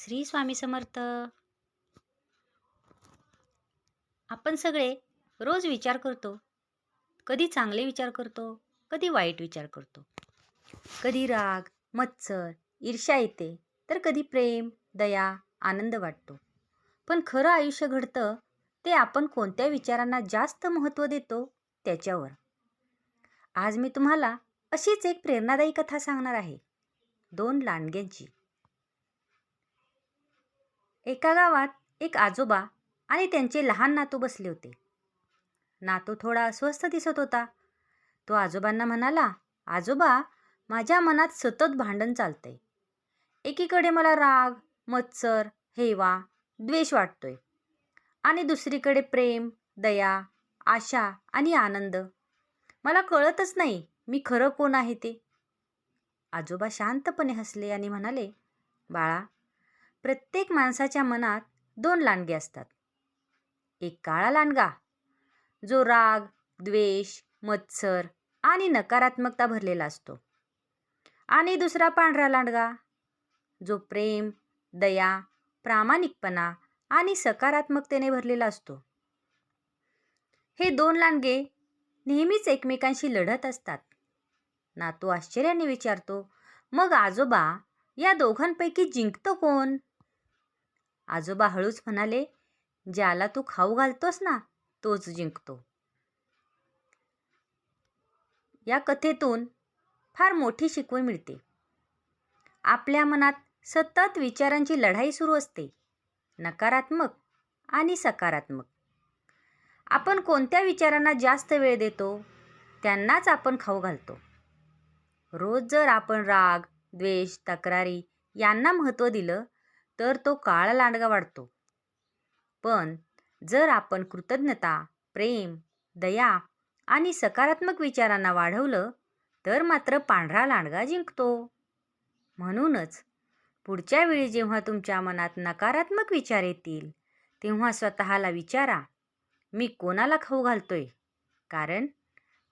श्री स्वामी समर्थ. आपण सगळे रोज विचार करतो. कधी चांगले विचार करतो कधी वाईट विचार करतो. कधी राग मत्सर ईर्ष्या येते तर कधी प्रेम दया आनंद वाटतो. पण खरं आयुष्य घडतं ते आपण कोणत्या विचारांना जास्त महत्त्व देतो त्याच्यावर. आज मी तुम्हाला अशीच एक प्रेरणादायी कथा सांगणार आहे. दोन लांडग्यांची. एका गावात एक आजोबा आणि त्यांचे लहान नातू बसले होते. नातू थोडा अस्वस्थ दिसत होता. तो आजोबांना म्हणाला आजोबा माझ्या मनात सतत भांडण चालतंय. एकीकडे मला राग मत्सर हेवा द्वेष वाटतोय. आणि दुसरीकडे प्रेम दया आशा आणि आनंद. मला कळतच नाही मी खरं कोण आहे ते? आजोबा शांतपणे हसले आणि म्हणाले बाळा प्रत्येक माणसाच्या मनात दोन लांडगे असतात. एक काळा लांडगा जो राग द्वेष मत्सर आणि नकारात्मकता भरलेला असतो. आणि दुसरा पांढरा लांडगा जो प्रेम दया प्रामाणिकपणा आणि सकारात्मकतेने भरलेला असतो. हे दोन लांडगे नेहमीच एकमेकांशी लढत असतात. नातू आश्चर्याने विचारतो मग आजोबा या दोघांपैकी जिंकतो कोण? आजोबा हळूच म्हणाले ज्याला तू खाऊ घालतोस ना तोच जिंकतो. या कथेतून फार मोठी शिकवण मिळते. आपल्या मनात सतत विचारांची लढाई सुरू असते नकारात्मक आणि सकारात्मक. आपण कोणत्या विचारांना जास्त वेळ देतो त्यांनाच आपण खाऊ घालतो. रोज जर आपण राग द्वेष तक्रारी यांना महत्त्व दिलं तर तो काळा लांडगा वाढतो. पण जर आपण कृतज्ञता प्रेम दया आणि सकारात्मक विचारांना वाढवलं तर मात्र पांढरा लांडगा जिंकतो. म्हणूनच पुढच्या वेळी जेव्हा तुमच्या मनात नकारात्मक विचार येतील तेव्हा स्वतःला विचारा मी कोणाला खाऊ घालतोय? कारण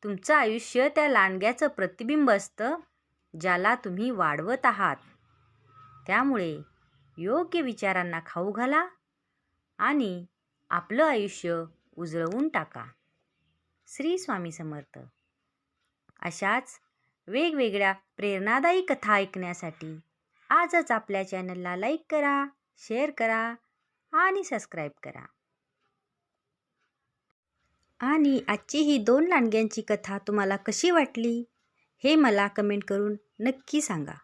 तुमचं आयुष्य त्या लांडग्याचं प्रतिबिंब असतं ज्याला तुम्ही वाढवत आहात. त्यामुळे योग्य विचारांना खाऊ घाला आणि आपलं आयुष्य उजळवून टाका. श्री स्वामी समर्थ. अशाच वेगवेगळ्या प्रेरणादायी कथा ऐकण्यासाठी आजच आपल्या चॅनलला लाईक करा शेअर करा आणि सबस्क्राईब करा. आणि आजची ही दोन लांडग्यांची कथा तुम्हाला कशी वाटली हे मला कमेंट करून नक्की सांगा.